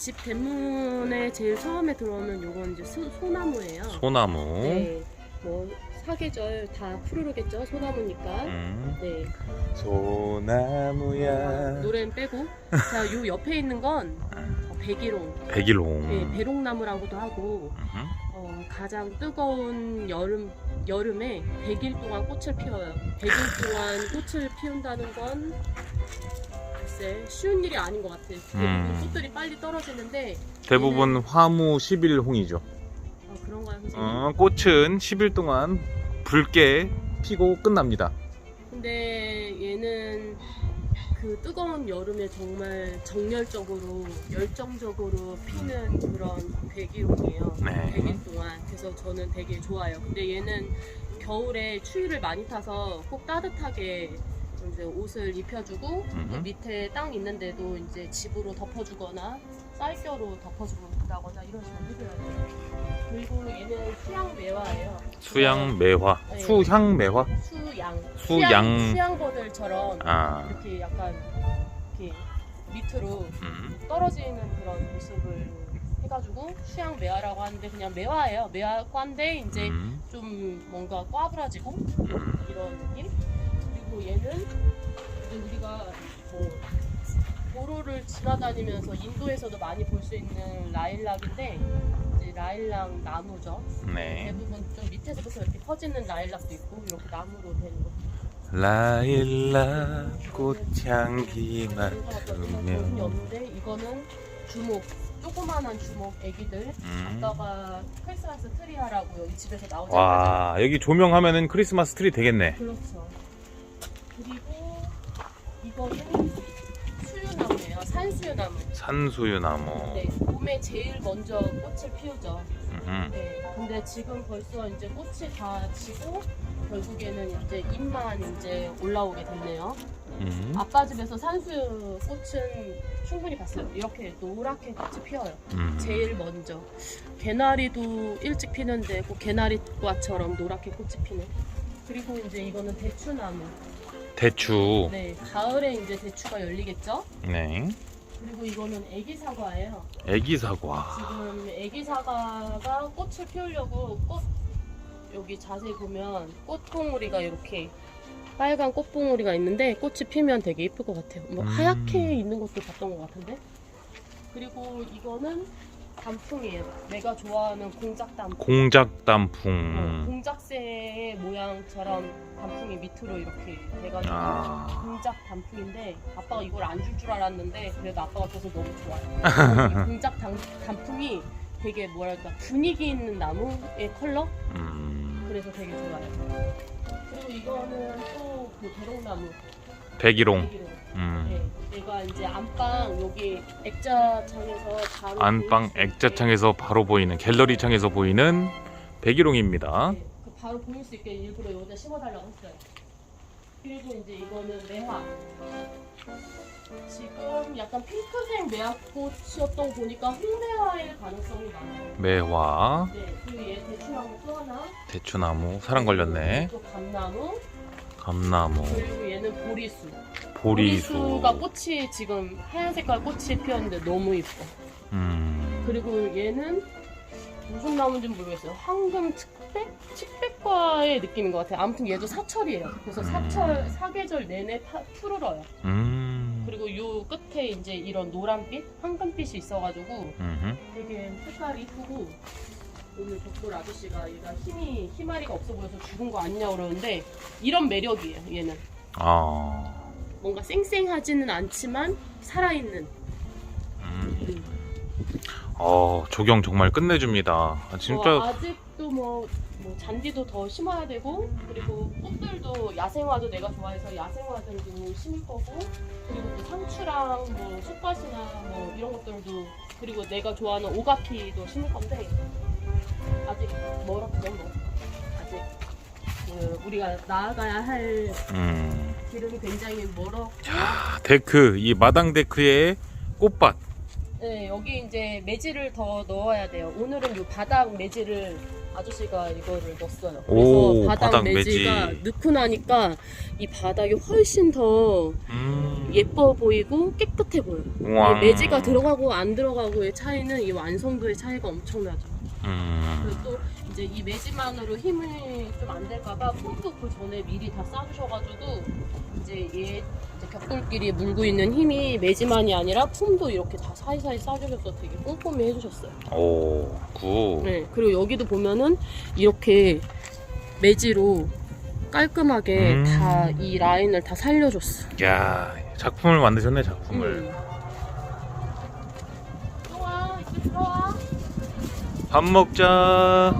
집 대문에 제일 처음에 들어오면 요건 이제 소, 소나무예요. 소나무. 네. 뭐 사계절 다 푸르르겠죠. 소나무니까. 음. 네. 소나무야. 노래는 빼고. 자, 요 옆에 있는 건 어, 백일홍. 백일홍. 네, 배롱나무라고도 하고 음흠. 어, 가장 뜨거운 여름 여름에 100일 동안 꽃을 피워요. 100일 동안 꽃을 피운다는 건 글쎄 쉬운 일이 아닌 것 같아요. 대부분 음. 꽃들이 빨리 떨어지는데 대부분 화무 10일 홍이죠. 어, 그런가요, 선생님? 어, 꽃은 10일 동안 붉게 피고 끝납니다. 근데 얘는 그 뜨거운 여름에 정말 정열적으로 열정적으로 피는 그런 백일홍이에요. 네. 100일 동안. 그래서 저는 되게 좋아요. 근데 얘는 겨울에 추위를 많이 타서 꼭 따뜻하게 이제 옷을 입혀주고 음흠. 밑에 땅 있는데도 이제 집으로 덮어주거나 쌀겨로 덮어주거나 이런 식으로 해줘야 돼요. 그리고 얘는 수양 매화예요. 수양 매화. 네. 수향 매화. 수양. 수양. 수양버들처럼 아. 이렇게 약간 이렇게 밑으로 음. 떨어지는 그런 모습을 해가지고 수양 매화라고 하는데 그냥 매화예요. 매화과인데 이제 음. 좀 뭔가 꽈부라지고 음. 이런 느낌. 그리고 얘는 이제 우리가 뭐 도로를 지나다니면서 인도에서도 많이 볼 수 있는 라일락인데 이제 라일락 나무죠. 네. 대부분 좀 밑에서부터 이렇게 퍼지는 라일락도 있고 이렇게 나무로 된 거. 라일락 꽃향기 맡으며. 없는데 이거는 주목 조그만한 주목 애기들 음. 아빠가 크리스마스 트리 하라고 여기 집에서 나오자마자 와 여기 조명하면은 크리스마스 트리 되겠네. 그렇죠 그리고 이거는 수유나무예요 산수유나무 산수유나무. 네 봄에 제일 먼저 꽃을 피우죠 음. 네 근데 지금 벌써 이제 꽃이 다 지고 결국에는 이제 잎만 이제 올라오게 됐네요 음. 아빠 집에서 산수유 꽃은 충분히 봤어요. 이렇게 노랗게 꽃이 피어요. 음. 제일 먼저. 개나리도 일찍 피는데 꼭 개나리과처럼 노랗게 꽃이 피네. 그리고 이제 이거는 대추나무. 대추. 네, 가을에 이제 대추가 열리겠죠? 네. 그리고 이거는 애기 사과예요. 애기 사과. 지금 애기 사과가 꽃을 피우려고 꽃 여기 자세히 보면 꽃봉오리가 이렇게 빨간 꽃봉오리가 있는데 꽃이 피면 되게 예쁠 것 같아요. 뭐 음. 하얗게 있는 것도 봤던 것 같은데. 그리고 이거는 단풍이에요. 내가 좋아하는 공작 단풍. 공작 어, 단풍. 공작새 모양처럼 단풍이 밑으로 이렇게 돼가지고 아. 공작 단풍인데 아빠가 이걸 안 줄 줄 알았는데 그래도 아빠가 줘서 너무 좋아요. 이 공작 단, 단풍이 되게 뭐랄까 분위기 있는 나무의 컬러? 음. 그래서 되게 좋아요. 그리고 이거는 또그 대롱나무. 백일홍. 대기로. 음. 네, 얘가 이제 안방 여기 액자창에서 바로 안방 보일 수 있게 액자창에서 바로 보이는 갤러리 창에서 보이는 백일홍입니다. 네, 그 바로 보일 수 있게 일부러 여기다 심어달라고 했어요. 그리고 이제 이거는 매화. 지금 약간 핑크색 매화꽃이었던 거 보니까 홍매화일 가능성이 많아요. 매화, 네, 그리고 얘 대추나무 또 하나. 대추나무, 사랑 걸렸네. 또 감나무. 감나무, 그리고 얘는 보리수. 보리수. 보리수가 꽃이 지금 하얀 색깔 꽃이 피었는데 너무 이뻐. 음. 그리고 얘는 무슨 나무인지 모르겠어요. 황금 측백? 측백과의 느낌인 것 같아요. 아무튼 얘도 사철이에요. 그래서 음. 사철 사계절 내내 파, 푸르러요. 음. 그리고 요 끝에 이제 이런 노란빛, 황금빛이 있어가지고 음흠. 되게 색깔이 이쁘고 오늘 덕돌 아저씨가 얘가 힘이 희마리가 없어 보여서 죽은 거 아니냐 그러는데 이런 매력이에요. 얘는 아. 뭔가 쌩쌩하지는 않지만 살아있는. 음. 음. 어, 조경 정말 끝내줍니다. 아, 진짜 어, 아직 도 뭐, 뭐 잔디도 더 심어야 되고 그리고 꽃들도 야생화도 내가 좋아해서 야생화들도 심을 거고 그리고 또 상추랑 뭐 쑥갓이나 뭐 이런 것들도 그리고 내가 좋아하는 오가피도 심을 건데 아직 멀었죠 뭐 아직 그 우리가 나아가야 할 음. 길은 굉장히 멀었고 아, 데크, 이 마당 데크의 꽃밭. 네, 여기 이제 매질을 더 넣어야 돼요. 오늘은 요 바닥 매질을 아저씨가 이거를 넣었어요. 그래서 오, 바닥, 바닥 매지가 매지. 넣고 나니까 이 바닥이 훨씬 더 음. 예뻐 보이고 깨끗해 보여요. 우와. 이 매지가 들어가고 안 들어가고의 차이는 이 완성도의 차이가 엄청나죠. 음. 그리고 또 이제 이 매지만으로 힘이 좀 안 될까봐 폼도 그 전에 미리 다 싸주셔가지고 이제 얘 이제 벽돌끼리 물고 있는 힘이 매지만이 아니라 폼도 이렇게 다 사이사이 싸주셔서 되게 꼼꼼히 해주셨어요. 오, 굿. 네, 그리고 여기도 보면은 이렇게 매지로 깔끔하게 음. 다 이 라인을 다 살려줬어. 야, 작품을 만드셨네, 작품을. 음. 들어와, 이제 들어와. 밥 먹자.